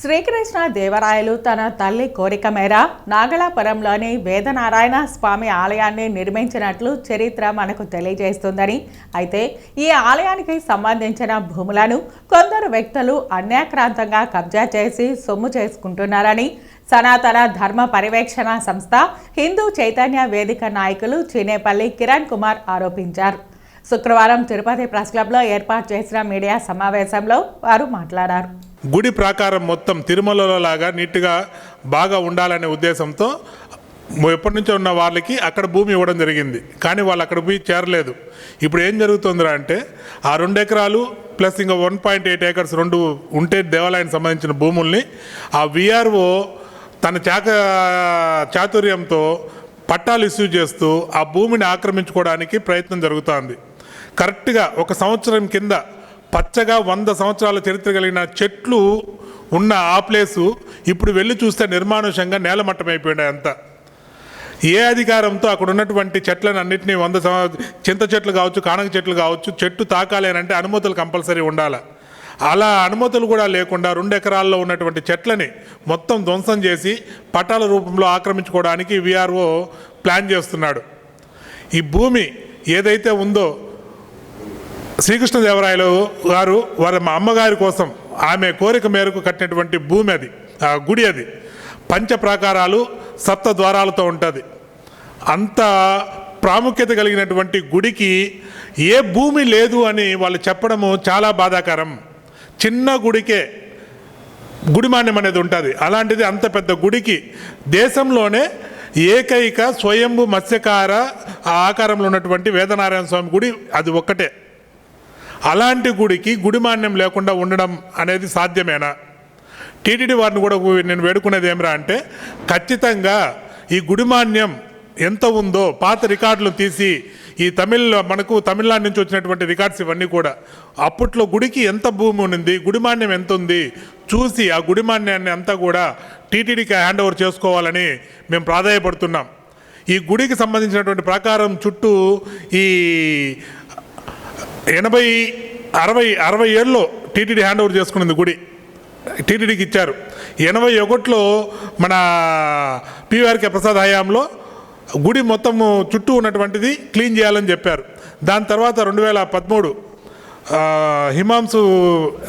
శ్రీకృష్ణ దేవరాయలు తన తల్లి కోరిక మేర నాగలాపురంలోని వేదనారాయణ స్వామి ఆలయాన్ని నిర్మించినట్లు చరిత్ర మనకు తెలియజేస్తుందని. అయితే ఈ ఆలయానికి సంబంధించిన భూములను కొందరు వ్యక్తులు అన్యాక్రాంతంగా కబ్జా చేసి సొమ్ము చేసుకుంటున్నారని సనాతన ధర్మ పర్యవేక్షణ సంస్థ హిందూ చైతన్య వేదిక నాయకులు చినేపల్లి కిరణ్ కుమార్ ఆరోపించారు. శుక్రవారం తిరుపతి ప్రెస్ క్లబ్లో ఏర్పాటు చేసిన మీడియా సమావేశంలో వారు మాట్లాడారు. గుడి ప్రాకారం మొత్తం తిరుమలలో లాగా నీట్గా బాగా ఉండాలనే ఉద్దేశంతో ఎప్పటి నుంచో ఉన్న వాళ్ళకి అక్కడ భూమి ఇవ్వడం జరిగింది. కానీ వాళ్ళు అక్కడ పోయి చేరలేదు. ఇప్పుడు ఏం జరుగుతుందిరా అంటే ఆ రెండు ఎకరాలు ప్లస్ ఇంకా వన్ పాయింట్ ఎయిట్ ఏకర్స్ రెండు ఉంటే దేవాలయానికి సంబంధించిన భూముల్ని ఆ విఆర్ఓ తన చాక చాతుర్యంతో పట్టాలు ఇష్యూ చేస్తూ ఆ భూమిని ఆక్రమించుకోవడానికి ప్రయత్నం జరుగుతోంది. కరెక్ట్గా ఒక సంవత్సరం కింద పచ్చగా వంద సంవత్సరాల చరిత్ర కలిగిన చెట్లు ఉన్న ఆ ప్లేసు ఇప్పుడు వెళ్ళి చూస్తే నిర్మానుషంగా నేలమట్టం అంతా. ఏ అధికారంతో అక్కడ ఉన్నటువంటి చెట్లను అన్నింటినీ వంద చింత చెట్లు కావచ్చు కానక చెట్లు కావచ్చు చెట్టు తాకాలి అని అంటే అనుమతులు కంపల్సరీ ఉండాలి. అలా అనుమతులు కూడా లేకుండా రెండు ఎకరాల్లో ఉన్నటువంటి చెట్లని మొత్తం ధ్వంసం చేసి పట్టాల రూపంలో ఆక్రమించుకోవడానికి విఆర్ఓ ప్లాన్ చేస్తున్నాడు. ఈ భూమి ఏదైతే ఉందో శ్రీకృష్ణదేవరాయలు గారు వారి మా అమ్మగారి కోసం ఆమె కోరిక మేరకు కట్టినటువంటి భూమి అది ఆ గుడి అది. పంచ ప్రాకారాలు సప్త ద్వారాలతో ఉంటుంది. అంత ప్రాముఖ్యత కలిగినటువంటి గుడికి ఏ భూమి లేదు అని వాళ్ళు చెప్పడము చాలా బాధాకరం. చిన్న గుడికే గుడిమాన్యం అనేది ఉంటుంది. అలాంటిది అంత పెద్ద గుడికి దేశంలోనే ఏకైక స్వయంభు మత్స్యకార ఆ ఆకారంలో ఉన్నటువంటి వేదనారాయణ స్వామి గుడి అది ఒక్కటే. అలాంటి గుడికి గుడిమాన్యం లేకుండా ఉండడం అనేది సాధ్యమేనా? టీటీడీ వారిని కూడా నేను వేడుకునేది ఏమిరా అంటే ఖచ్చితంగా ఈ గుడిమాన్యం ఎంత ఉందో పాత రికార్డులు తీసి ఈ తమిళ మనకు తమిళనాడు నుంచి వచ్చినటువంటి రికార్డ్స్ ఇవన్నీ కూడా అప్పట్లో గుడికి ఎంత భూమి ఉంది గుడిమాన్యం ఎంత ఉంది చూసి ఆ గుడిమాన్యాన్ని అంతా కూడా టీటీడీకి హ్యాండ్ ఓవర్ చేసుకోవాలని మేము ప్రాధాయపడుతున్నాం. ఈ గుడికి సంబంధించినటువంటి ప్రకారం చుట్టూ ఈ ఎనభై అరవై అరవై ఏళ్ళలో టీటీడీ హ్యాండ్ ఓవర్ చేసుకున్నది గుడి. టీటీడీకి ఇచ్చారు. ఎనభై ఒకటిలో మన పివిఆర్కే ప్రసాద్ హయాంలో గుడి మొత్తము చుట్టూ ఉన్నటువంటిది క్లీన్ చేయాలని చెప్పారు. దాని తర్వాత రెండు వేల పదమూడు హిమాంశు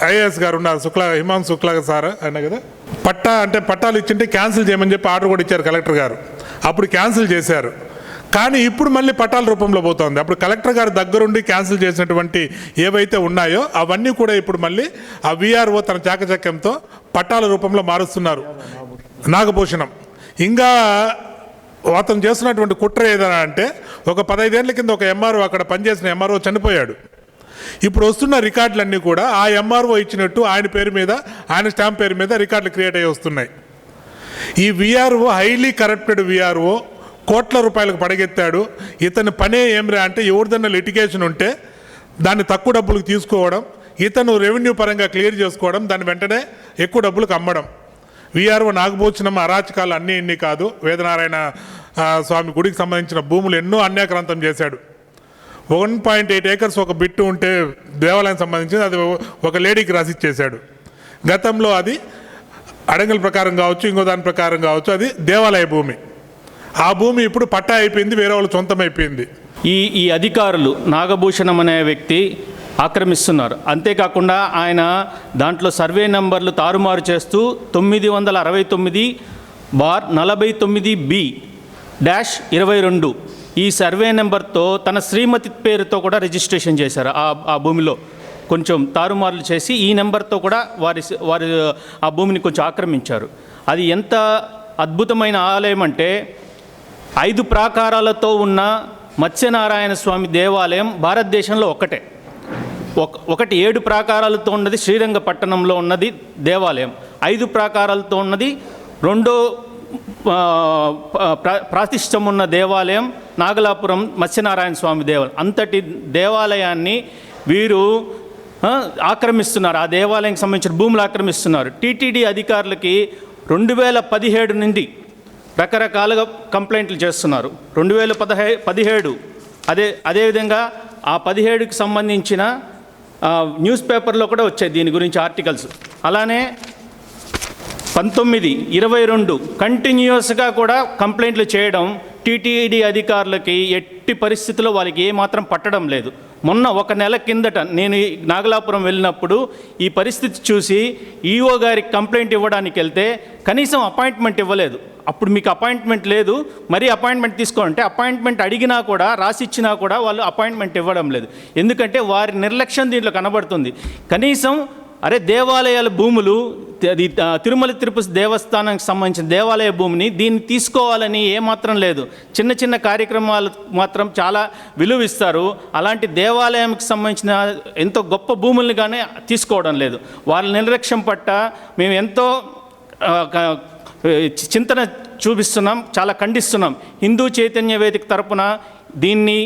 ఐఏఎస్ గారు ఉన్నారు శుక్లా హిమాంశు శుక్లా సార్ అన్న కదా? పట్టా అంటే పట్టాలు ఇచ్చింటే క్యాన్సిల్ చేయమని చెప్పి ఆర్డర్ కూడా ఇచ్చారు కలెక్టర్ గారు. అప్పుడు క్యాన్సిల్ చేశారు. కానీ ఇప్పుడు మళ్ళీ పట్టాల రూపంలో పోతుంది. అప్పుడు కలెక్టర్ గారి దగ్గరుండి క్యాన్సిల్ చేసినటువంటి ఏవైతే ఉన్నాయో అవన్నీ కూడా ఇప్పుడు మళ్ళీ ఆ విఆర్ఓ తన చాకచక్యంతో పట్టాల రూపంలో మారుస్తున్నారు. నాగభూషణం. ఇంకా అతను చేస్తున్నటువంటి కుట్ర ఏదైనా అంటే ఒక పదైదేళ్ళ కింద ఒక ఎంఆర్ఓ అక్కడ పనిచేసిన ఎంఆర్ఓ చనిపోయాడు. ఇప్పుడు వస్తున్న రికార్డులన్నీ కూడా ఆ ఎంఆర్ఓ ఇచ్చినట్టు ఆయన పేరు మీద ఆయన స్టాంప్ పేరు మీద రికార్డులు క్రియేట్ అయ్యి వస్తున్నాయి. ఈ విఆర్ఓ హైలీ కరప్టెడ్ విఆర్ఓ కోట్ల రూపాయలకు పడగెత్తాడు. ఇతని పనే ఏమిరా అంటే ఎవరిదన్నా లిటిగేషన్ ఉంటే దాన్ని తక్కువ డబ్బులకు తీసుకోవడం ఇతను రెవెన్యూ పరంగా క్లియర్ చేసుకోవడం దాన్ని వెంటనే ఎక్కువ డబ్బులకు అమ్మడం. విఆర్ఓ నాగభూషణం అరాచకాలు అన్నీ ఇన్ని కాదు. వేదనారాయణ స్వామి గుడికి సంబంధించిన భూములు ఎన్నో అన్యాక్రాంతం చేశాడు. వన్ పాయింట్ ఎయిట్ ఏకర్స్ ఒక బిట్టు ఉంటే దేవాలయం సంబంధించింది అది ఒక లేడీకి రాసిచ్చేశాడు గతంలో అది అడంగల్ ప్రకారం కావచ్చు ఇంకో దాని ప్రకారం కావచ్చు అది దేవాలయ భూమి. ఆ భూమి ఇప్పుడు పట్టా అయిపోయింది వేరే వాళ్ళ సొంతం అయిపోయింది ఈ ఈ అధికారులు నాగభూషణం అనే వ్యక్తి ఆక్రమిస్తున్నారు. అంతేకాకుండా ఆయన దాంట్లో సర్వే నంబర్లు తారుమారు చేస్తూ తొమ్మిది వందల అరవై తొమ్మిది బార్ నలభై తొమ్మిది బి డాష్ ఇరవై రెండు ఈ సర్వే నెంబర్తో తన శ్రీమతి పేరుతో కూడా రిజిస్ట్రేషన్ చేశారు. ఆ ఆ భూమిలో కొంచెం తారుమారులు చేసి ఈ నెంబర్తో కూడా వారి వారి ఆ భూమిని కొంచెం ఆక్రమించారు. అది ఎంత అద్భుతమైన ఆలయం అంటే ఐదు ప్రాకారాలతో ఉన్న మత్స్యనారాయణ స్వామి దేవాలయం భారతదేశంలో ఒకటే ఒకటి ఏడు ప్రాకారాలతో ఉన్నది శ్రీరంగపట్టణంలో ఉన్నది దేవాలయం. ఐదు ప్రాకారాలతో ఉన్నది రెండో ప్రాతిష్టం ఉన్న దేవాలయం నాగలాపురం మత్స్యనారాయణ స్వామి దేవాలయం. అంతటి దేవాలయాన్ని వీరు ఆక్రమిస్తున్నారు. ఆ దేవాలయానికి సంబంధించిన భూములు ఆక్రమిస్తున్నారు. టీటీడీ అధికారులకి రెండు వేల పదిహేడు నుండి రకరకాలుగా కంప్లైంట్లు చేస్తున్నారు. రెండు వేల పదహే పదిహేడు అదే అదేవిధంగా ఆ పదిహేడుకి సంబంధించిన న్యూస్ పేపర్లో కూడా వచ్చాయి దీని గురించి ఆర్టికల్స్. అలానే పంతొమ్మిది ఇరవై రెండు కంటిన్యూస్గా కూడా కంప్లైంట్లు చేయడం టీటీడీ అధికారులకి ఎట్టి పరిస్థితుల్లో వాళ్ళకి ఏమాత్రం పట్టడం లేదు. మొన్న ఒక నెల కిందట నేను నాగలాపురం వెళ్ళినప్పుడు ఈ పరిస్థితి చూసి ఈఓ గారికి కంప్లైంట్ ఇవ్వడానికి వెళ్తే కనీసం అపాయింట్మెంట్ ఇవ్వలేదు. అప్పుడు మీకు అపాయింట్మెంట్ లేదు. మరీ అపాయింట్మెంట్ తీసుకోవాలంటే అపాయింట్మెంట్ అడిగినా కూడా రాసిచ్చినా కూడా వాళ్ళు అపాయింట్మెంట్ ఇవ్వడం లేదు. ఎందుకంటే వారి నిర్లక్ష్యం దీంట్లో కనబడుతుంది. కనీసం అరే దేవాలయాల భూములు అది తిరుమల తిరుపతి దేవస్థానానికి సంబంధించిన దేవాలయ భూమిని దీన్ని తీసుకోవాలని ఏమాత్రం లేదు. చిన్న చిన్న కార్యక్రమాలు మాత్రం చాలా విలువిస్తారు. అలాంటి దేవాలయంకి సంబంధించిన ఎంతో గొప్ప భూముల్ని కానీ తీసుకోవడం లేదు. వాళ్ళ నిర్లక్ష్యం పట్ల మేము ఎంతో చింతన చూపిస్తున్నాం చాలా ఖండిస్తున్నాం. హిందూ చైతన్య వేదిక తరపున దీన్ని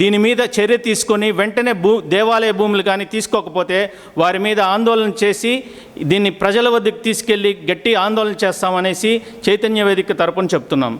దీని మీద చర్య తీసుకొని వెంటనే భూ దేవాలయ భూములు కానీ తీసుకోకపోతే వారి మీద ఆందోళన చేసి దీన్ని ప్రజల వద్దకు తీసుకెళ్ళి గట్టి ఆందోళన చేస్తామనేసి చైతన్య వేదిక తరపున చెప్తున్నాం.